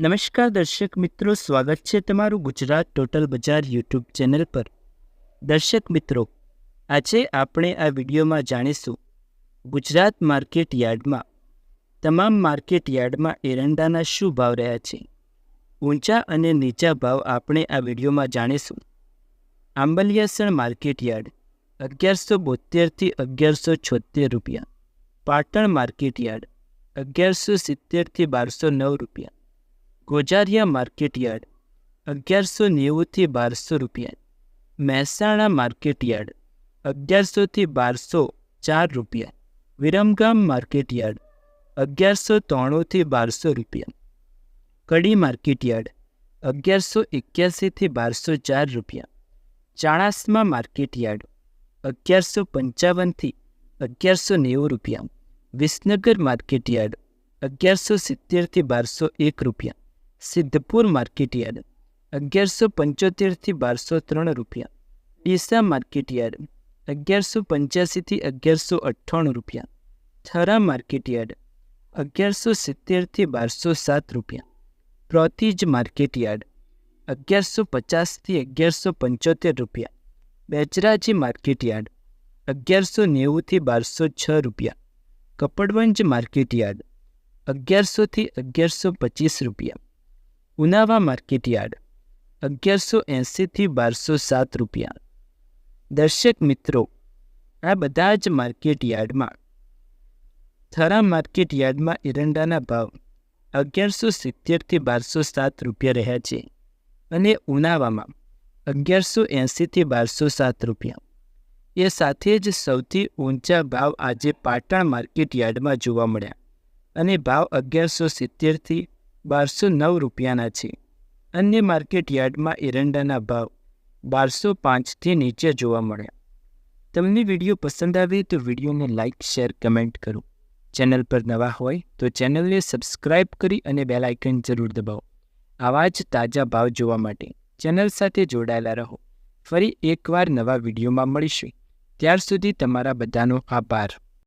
નમસ્કાર દર્શક મિત્રો, સ્વાગત છે તમારું ગુજરાત ટોટલ બજાર યુટ્યુબ ચેનલ પર. દર્શક મિત્રો, આજે આપણે આ વિડીયોમાં જાણીશું ગુજરાત માર્કેટ યાર્ડમાં. તમામ માર્કેટ યાર્ડમાં એરંડાના શું ભાવ રહ્યા છે? ઊંચા અને નીચા ભાવ આપણે આ વિડીયોમાં જાણીશું. આંબલિયાસણ માર્કેટ યાર્ડ, અગિયારસો બોતેરથી અગિયારસો છોતેર રૂપિયા. પાટણ માર્કેટ યાર્ડ, અગિયારસો સિત્તેરથી બારસો નવ રૂપિયા. ગોજારિયા માર્કેટ યાર્ડ અગિયારસો નેવુંથી બારસો રૂપિયા. મહેસાણા માર્કેટ યાર્ડ અગિયારસોથી બારસો ચાર રૂપિયા. વિરમગામ માર્કેટ યાર્ડ અગિયારસો ત્રાણુંથી બારસો રૂપિયા. કડી માર્કેટયાર્ડ, અગિયારસો એક્યાસીથી બારસો ચાર રૂપિયા. ચાણાસમા માર્કેટ યાર્ડ અગિયારસો પંચાવનથી અગિયારસો નેવું રૂપિયા. વિસનગર માર્કેટ યાર્ડ અગિયારસો સિત્તેરથી બારસો એક રૂપિયા. સિદ્ધપુર માર્કેટ યાર્ડ અગિયારસો પંચોતેરથી બારસો ત્રણ રૂપિયા. ડીસા માર્કેટયાર્ડ, અગિયારસો પંચ્યાસીથી અગિયારસો અઠ્ઠાણું રૂપિયા. થરા માર્કેટયાર્ડ, અગિયારસો સિત્તેરથી બારસો સાત રૂપિયા. પ્રોતિજ માર્કેટ યાર્ડ અગિયારસો પચાસથી અગિયારસો પંચોતેર રૂપિયા. બેચરાજી માર્કેટ યાર્ડ અગિયારસો નેવુંથી બારસો છ રૂપિયા. કપડવંજ માર્કેટ યાર્ડ અગિયારસોથી અગિયારસો પચીસ રૂપિયા. ઉનાવા માર્કેટ યાર્ડ, અગિયારસો એંસીથી બારસો સાત રૂપિયા. દર્શક મિત્રો, આ બધા જ માર્કેટ યાર્ડમાં, થરા માર્કેટ યાર્ડમાં એરંડાના ભાવ અગિયારસો સિત્તેરથી બારસો સાત રૂપિયા રહ્યા છે અને ઉનાવામાં અગિયારસો એંસીથી બારસો સાત રૂપિયા. એ સાથે જ સૌથી ઊંચા ભાવ આજે પાટણ માર્કેટ યાર્ડમાં જોવા મળ્યા અને ભાવ અગિયારસો સિત્તેરથી બારસો નવ રૂપિયાના છે. અન્ય માર્કેટ યાર્ડમાં એરંડાના ભાવ બારસો પાંચથી નીચે જોવા મળ્યા. તમને વીડિયો પસંદ આવે તો વિડીયોને લાઇક શેર, કમેન્ટ કરો. ચેનલ પર નવા હોય તો ચેનલને સબસ્ક્રાઇબ કરી અને બેલ આઇકન જરૂર દબાવો. આવા જ તાજા ભાવ જોવા માટે ચેનલ સાથે જોડાયેલા રહો. ફરી એકવાર નવા વિડીયોમાં મળીશું. ત્યાર સુધી તમારા બધાનો આભાર.